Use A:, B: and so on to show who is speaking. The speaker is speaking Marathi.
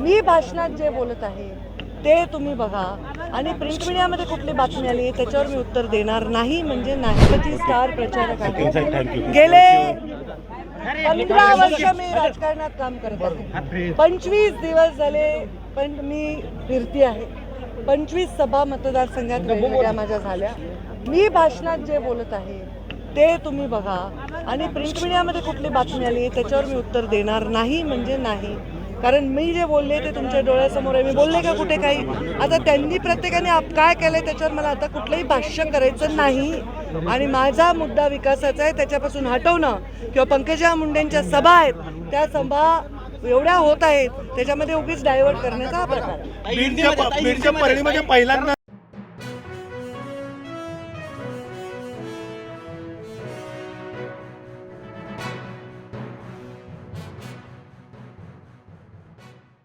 A: मी भाषणात जे बोलत आहे ते तुम्ही बघा. आणि प्रिंट मीडियामध्ये कुठली बातमी आली त्याच्यावर मी उत्तर देणार नाही म्हणजे नाही स्टार प्रचारक आहे गेले पंधरा वर्ष मी राजकारणात काम करत आहे. पंचवीस दिवस झाले पण मी फिरती आहे. पंचवीस सभा मतदारसंघात वेगवेगळ्या माझ्या झाल्या. मी भाषणात जे बोलत आहे ते तुम्ही बघा. आणि प्रिंट मीडियामध्ये कुठली बातमी आली त्याच्यावर मी उत्तर देणार नाही म्हणजे नाही. कारण मी जे बोलले ते तुमच्या डोळ्यासमोर आहे. मी बोलले का कुठे काही? आता त्यांनी प्रत्येकाने आप काय केलंय त्याच्यावर मला आता कुठलंही भाष्य करायचं नाही. आणि माझा मुद्दा विकासाचा आहे त्याच्यापासून हटवणं. किंवा पंकजा मुंडेंच्या सभा आहेत त्या सभा एवढ्या होत आहेत त्याच्यामध्ये उगीच डायव्हर्ट करण्याचा हा प्रकार आहे.